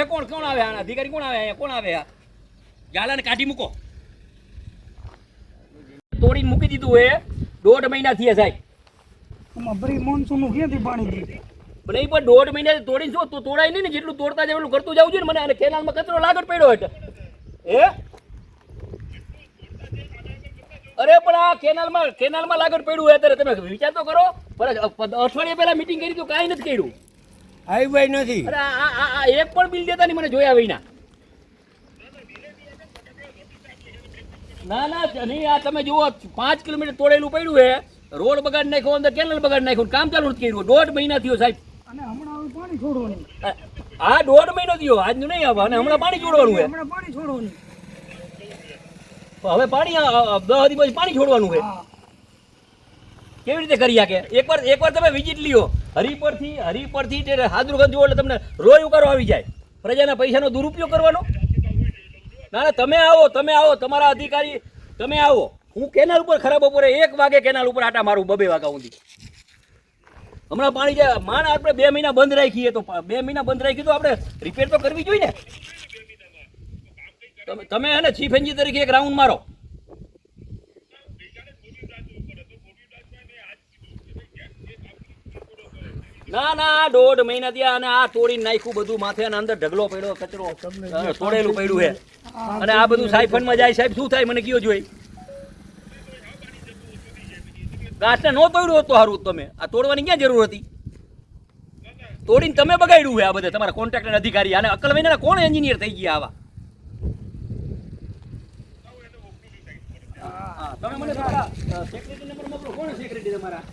હે કોણ કોણ આવે આના? અધિકારી કોણ આવે અહીંયા? કોણ આવે આ? ગાલાને કાઢી મૂકો. તોડીને મૂકી દીધું એ દોઢ મહિના થયા સાહેબ. આમાં મોનસૂન ક્યાંથી પાણી દે? પણ એ પણ દોઢ મહિના તોડીને શું? તો તોડાય નહીં ને જેટલું તોડતા જાય એટલું કરતું જવું જોઈએ ને મને. અને કેનાલમાં કચરો લાગત પડ્યો એટલે હે? અરે પણ આ કેનાલમાં કેનાલમાં પડ્યું હોય ત્યારે તમે વિચાર તો કરો. પણ અઠવાડિયા પહેલા મીટિંગ કરી તો કાંઈ નથી કર્યું. હાઈવે નથી. અરે આ આ- એક પણ બિલ દેતા નહીં મને જોયા વિના. ના ના નહીં આ તમે જુઓ પાંચ કિલોમીટર તોડેલું પડ્યું છે રોડ બગાડ નાખ્યો અંદર કેનલ બગાડ નાખ્યું કામ ચાલુ નથી કર્યું. દોઢ મહિના થયો સાહેબ. અને હમણાં પાણી છોડવાનું. આ દોઢ મહિનો થયો આજનું નહીં આવે અને હમણાં પાણી છોડવાનું છે હમણાં પાણી છોડવાનું. હવે પાણી દસ દિવસ પાણી છોડવાનું છે કેવી રીતે કરી શકે? એકવાર એકવાર તમે વિઝિટ લ્યો. હરિપરથી હરિપરથી તે હાદરુગંધ જુઓ એટલે તમને રોય ઉકારો આવી જાય. પ્રજાના પૈસાનો દુરુપયોગ કરવાનો. ના ના તમે આવો તમે આવો, તમારા અધિકારી, તમે આવો. હું કેનાલ ઉપર ખરાબ બપોરે એક વાગે કેનાલ ઉપર આટા મારું, બબે વાગા ઊંધી હમણાં પાણી જાય, માણ આપણે બે મહિના બંધ રાખીએ તો બે મહિના બંધ રાખીએ તો આપણે રિપેર તો કરવી જોઈએ ને. તમે તમે હે ને ચીફ એન્જિન તરીકે એક રાઉન્ડ મારો. ના ના દોઢ મહિના થયા અને આ તોડી નાખ્યું બધું. માથે અને અંદર ઢગલો પડ્યો કચરો તોડેલું પડ્યું હે અને આ બધું સાયફનમાં જાય. સાહેબ શું થાય? મને કયો જોઈ. ગાંઠને નો તોડ્યું હતું સારું તમે. આ તોડવાની ક્યાં જરૂર હતી? તોડીને તમે બગાડ્યું હોય આ બધા. તમારા કોન્ટ્રાક્ટર અધિકારી. અને અકલ મહિના કોણ એન્જિનિયર થઈ ગયા આવા? તમે મને સેક્રેટરી નંબર મોકલો. કોણ સેક્રેટરી તમારા?